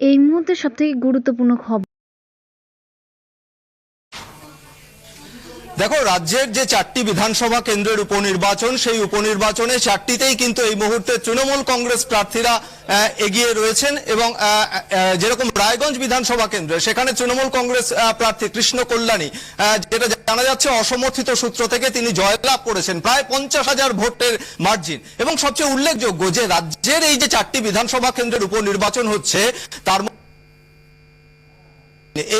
এই মুহূর্তে সবথেকে গুরুত্বপূর্ণ খবর দেখো, রাজ্যের যে চারটি বিধানসভা কেন্দ্রের উপনির্বাচন, সেই উপনির্বাচনে চারটিতেই কিন্তু এই মুহূর্তে তৃণমূল কংগ্রেস প্রার্থীরা এগিয়ে রয়েছেন এবং যেরকম রায়গঞ্জ বিধানসভা কেন্দ্রে, সেখানে তৃণমূল কংগ্রেস প্রার্থী কৃষ্ণ কল্যাণী যেটা জানা যাচ্ছে অসমর্থিত সূত্র থেকে তিনি জয়লাভ করেছেন, প্রায় পঞ্চাশ হাজার ভোটের মার্জিন। এবং সবচেয়ে উল্লেখযোগ্য যে রাজ্যের এই যে চারটি বিধানসভা কেন্দ্রের উপনির্বাচন হচ্ছে, তার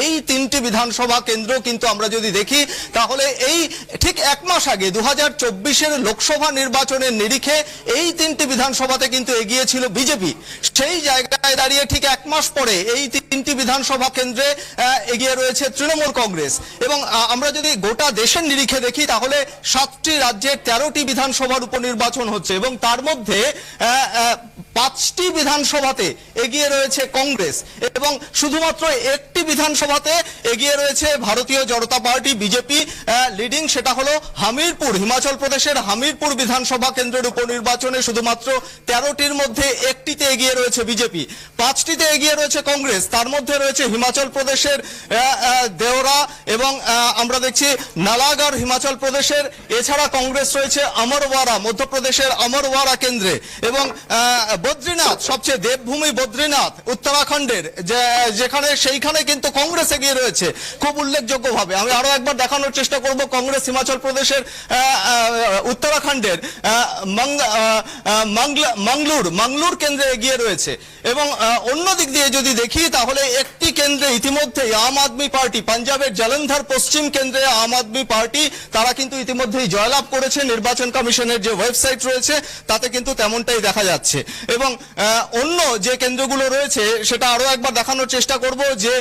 এই তিনটি বিধানসভা কেন্দ্র কিন্তু আমরা যদি দেখি, তাহলে এই ঠিক এক মাস আগে দু হাজার লোকসভা নির্বাচনের নিরিখে এই তিনটি বিধানসভাতে কিন্তু এগিয়েছিল বিজেপি। সেই জায়গায় দাঁড়িয়ে ঠিক এক মাস পরে এই তিনটি বিধানসভা কেন্দ্রে এগিয়ে রয়েছে তৃণমূল কংগ্রেস। এবং আমরা যদি গোটা দেশের নিরিখে দেখি, তাহলে সাতটি রাজ্যের তেরোটি বিধানসভার উপনির্বাচন হচ্ছে এবং তার মধ্যে পাঁচটি বিধানসভাতে এগিয়ে রয়েছে কংগ্রেস এবং শুধুমাত্র একটি বিধানসভাতে এগিয়ে রয়েছে ভারতীয় জনতা পার্টি, বিজেপি লিডিং সেটা হলো হামিরপুর, হিমাচল প্রদেশের হামিরপুর বিধানসভা কেন্দ্রের উপনির্বাচনে শুধুমাত্র তেরোটির মধ্যে একটিতে এগিয়ে রয়েছে বিজেপি। পাঁচটিতে এগিয়ে রয়েছে কংগ্রেস, তার মধ্যে রয়েছে হিমাচল প্রদেশের দেওরা এবং আমরা দেখছি নালাগড়, হিমাচল প্রদেশের, এছাড়া কংগ্রেস রয়েছে অমরওয়ারা মধ্যপ্রদেশের অমরওয়ারা কেন্দ্রে এবং বদ্রীনাথ, সবচেয়ে দেবভূমি বদ্রীনাথ, উত্তরাখণ্ডের যেখানে, সেইখানে কিন্তু কংগ্রেস এগিয়ে রয়েছে, খুব উল্লেখযোগ্য ভাবে আমি আরও একবার দেখানোর চেষ্টা করব, কংগ্রেস হিমাচল প্রদেশের উত্তরাখণ্ডের মংলুর মংলুর কেন্দ্রে এগিয়ে রয়েছে। এবং অন্য দিক দিয়ে যদি দেখি, তাহলে একটি কেন্দ্রে ইতিমধ্যেই আম আদমি পার্টি, পাঞ্জাবের জলন্ধর পশ্চিম কেন্দ্রে আম আদমি পার্টি, তারা কিন্তু ইতিমধ্যেই জয়লাভ করেছে নির্বাচন কমিশনের যে ওয়েবসাইট রয়েছে, তাতে কিন্তু তেমনটাই দেখা যাচ্ছে। এবং অন্য যে কেন্দ্রগুলো রয়েছে, সেটা আরও একবার দেখানোর চেষ্টা করব যে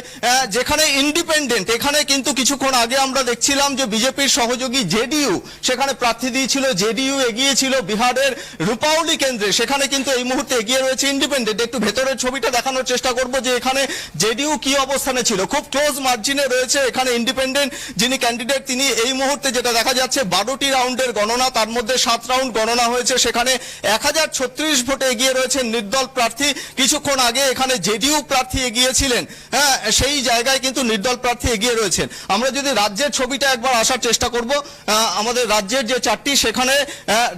যেখানে ইন্ডিপেন্ডেন্ট এখানে কিন্তু কিছুক্ষণ আগে আমরা দেখছিলাম যে বিজেপির সহযোগী জেডিইউ, সেখানে প্রার্থী দিয়েছিল, জেডিইউ এগিয়েছিল বিহারের রূপাউলি কেন্দ্রে, সেখানে কিন্তু এই মুহূর্তে এগিয়ে রয়েছে ইন্ডিপেন্ডেন্ট একটু ভেতরের ছবিটা দেখানোর চেষ্টা করব যে এখানে জেডিইউ কি অবস্থানে ছিল। খুব ক্লোজ মার্জিনে রয়েছে এখানে ইন্ডিপেন্ডেন্ট যিনি ক্যান্ডিডেট তিনি এই মুহূর্তে যেটা দেখা যাচ্ছে, বারোটি রাউন্ডের গণনা, তার মধ্যে সাত রাউন্ড গণনা হয়েছে। সেখানে এক হাজার ছত্রিশ ভোটে এগিয়ে রয়েছেন নির্দল প্রার্থী। কিছুক্ষণ আগে এখানে জেডিইউ প্রার্থী এগিয়েছিলেন। হ্যাঁ সেই জায়গায় কিন্তু নির্দল প্রার্থী এগিয়ে রয়েছেন। আমরা যদি রাজ্যের ছবিটা একবার আসার চেষ্টা করব আমাদের রাজ্যের যে চারটি, সেখানে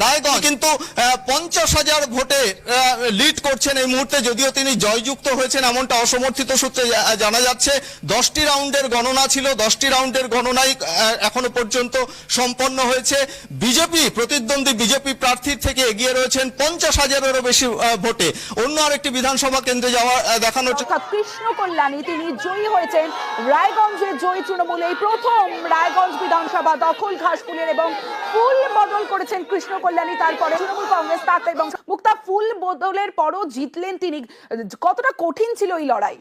রায়গঞ্জ কিন্তু পঞ্চাশ হাজার ভোটে লিড করছেন এই মুহূর্তে, যদিও তিনি জয়যুক্ত হয়েছেন এমনটা অসমর্থিত সূত্রে জানা যাচ্ছে। দশটি রাউন্ডের গণনা ছিল, দশটি রাউন্ডের গণনাই এখনও পর্যন্ত সম্পন্ন হয়েছে। বিজেপি, প্রতিদ্বন্দ্বী বিজেপি প্রার্থীর থেকে এগিয়ে রয়েছেন, পঞ্চাশ হাজারেরও বেশি ভোটে। অন্য আরেকটি বিধানসভা কেন্দ্রে যাওয়া দেখানো কৃষ্ণ কল্যাণী তিনি জয়ী হয়েছেন রায়গঞ্জের জয়ী তৃণমূল। এই প্রথম রায়গঞ্জ বিধানসভা দখল ঘাসফুলের এবং ফুল বদল করেছেন কৃষ্ণ কল্যাণী তারপরে তৃণমূল কংগ্রেস, তাতে এবং মুক্তা, ফুল বদলের পরও জিতলেন তিনি। কতটা কঠিন ছিল এই লড়াই?